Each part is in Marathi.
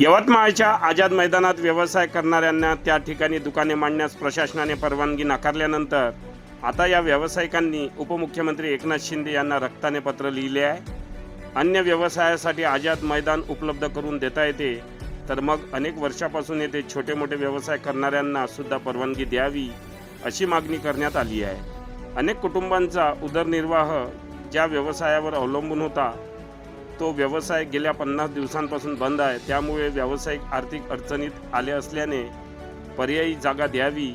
यवतमाळच्या आझाद मैदानात व्यवसाय करणाऱ्यांना त्या ठिकाणी दुकाने मांडण्यास प्रशासनाने परवानगी नाकारल्यानंतर आता या व्यावसायिकांनी उपमुख्यमंत्री एकनाथ शिंदे यांना रक्ताने पत्र लिहिले आहे. अन्य व्यवसायासाठी आझाद मैदान उपलब्ध करून देता येते. तर मग अनेक वर्षापासून येथे छोटे मोठे व्यवसाय करणाऱ्यांना सुद्धा परवानगी द्यावी अशी मागणी करण्यात आली आहे. अनेक कुटुंबांचा उदरनिर्वाह ज्या व्यवसायावर अवलंबून होता तो व्यवसाय गेल्या पन्नास दिवसांपासून बंद आहे. त्यामुळे व्यावसायिक आर्थिक अडचणीत आले असल्याने पर्यायी जागा द्यावी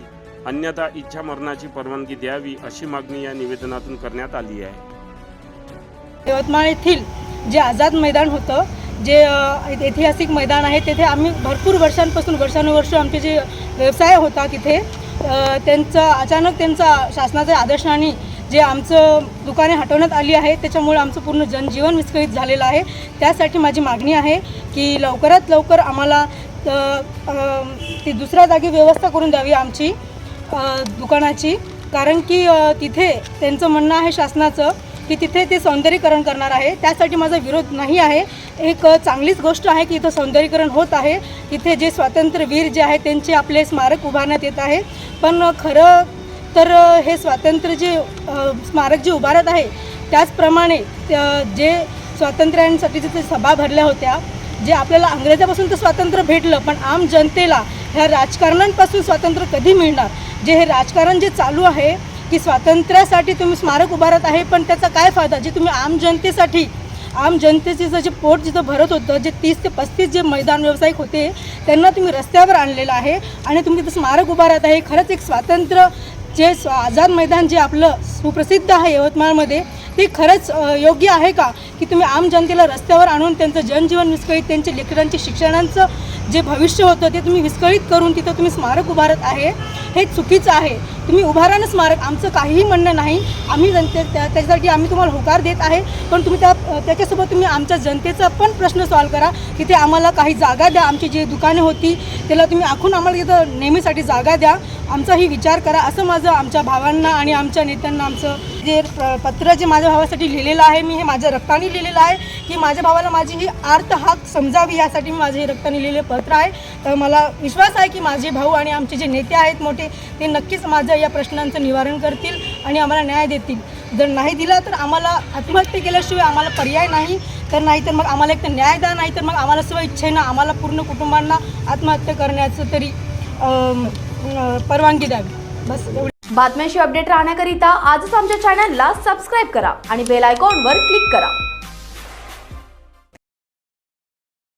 अन्यथा इच्छा मरणाची परवानगी द्यावी अशी मागणी या निवेदनातून करण्यात आली आहे. यवतमाळ येथील जे आझाद मैदान होतं जे ऐतिहासिक मैदान आहे तेथे आम्ही भरपूर वर्षांपासून वर्षानुवर्ष आमचे जे व्यवसाय होता तिथे त्यांचं अचानक त्यांचा शासनाच्या आदर्शाने जे आमचं दुकाने हटवण्यात आली आहे त्याच्यामुळे आमचं पूर्ण जनजीवन विस्कळीत झालेलं आहे. त्यासाठी माझी मागणी आहे की लवकरात लवकर आम्हाला ती दुसऱ्या जागी व्यवस्था करून द्यावी आमची दुकानाची. कारण की तिथे त्यांचं म्हणणं आहे शासनाचं की तिथे ते सौंदर्यीकरण करणार आहे. त्यासाठी माझा विरोध नाही आहे. एक चांगलीच गोष्ट आहे की इथं सौंदर्यीकरण होत आहे. तिथे जे स्वातंत्र्यवीर जे आहेत त्यांचे आपले स्मारक उभारण्यात येत आहे. पण खरं तर हे स्वातंत्र्य जे स्मारक जे उभारत आहे त्याचप्रमाणे त्या- जे स्वातंत्र्यांसाठी ते सभा भरल्या होत्या जे आपल्याला अंग्रेजापासून तर स्वातंत्र्य भेटलं पण आम जनतेला ह्या राजकारणांपासून स्वातंत्र्य कधी मिळणार? जे हे राजकारण जे चालू आहे की स्वातंत्र्यासाठी तुम्ही स्मारक उभारत आहे पण त्याचा काय फायदा? जे तुम्ही आम जनतेसाठी आम जनतेचे जे पोट जिथं भरत होतं जे तीस ते पस्तीस जे मैदान व्यावसायिक होते त्यांना तुम्ही रस्त्यावर आणलेलं आहे आणि तुम्ही तिथं स्मारक उभारत आहे. खरंच एक स्वातंत्र्य जे आझाद मैदान जे आपलं सुप्रसिद्ध आहे यवतमाळमध्ये ते खरंच योग्य आहे का? की तुम्ही आम जनतेला रस्त्यावर आणून त्यांचं जनजीवन विस्कळीत त्यांच्या लेकरांचे शिक्षणांचं जे भविष्य होतं ते तुम्ही विस्कळीत करून तिथं तुम्ही स्मारक उभारत आहे हे चुकीचं आहे. तुम्ही उभारानं स्मारक. आमचं काहीही म्हणणं नाही. आम्ही जनते त्या- त्याच्यासाठी आम्ही तुम्हाला होकार देत आहे. पण तुम्ही त्या त्याच्यासोबत तुम्ही आमच्या जनतेचा पण प्रश्न सॉल्व करा. तिथे आम्हाला काही जागा द्या. आमची जी दुकाने होती त्याला तुम्ही आखून आम्हाला तिथं नेहमीसाठी जागा द्या. आमचाही विचार करा. असं माझं आमच्या भावांना आणि आमच्या नेत्यांना आमचं जे पत्र जे माझ्या भावासाठी लिहिलेलं आहे मी हे माझ्या रक्ताने लिहिलेलं आहे. की माझ्या भावाला माझी ही आर्त हाक समजावी यासाठी मी माझे हे रक्ताने लिहिलेले पत्र आहे. तर मला विश्वास आहे की माझे भाऊ आणि आमचे जे नेते आहेत मोठे ते नक्कीच माझं या प्रश्नांचं निवारण करतील आणि आम्हाला न्याय देतील. जर नाही दिला तर आम्हाला आत्महत्या केल्याशिवाय आम्हाला पर्याय नाही. तर नाही तर मग आम्हाला एक तर न्याय द्या नाही तर मग आम्हाला स्व इच्छेनं आम्हाला पूर्ण कुटुंबांना आत्महत्या करण्याचं तरी परवानगी द्यावी. बस बातम्यांशी अपडेट राहण्याकरिता आजच आमच्या चॅनलला सबस्क्राईब करा आणि बेल आयकॉनवर क्लिक करा.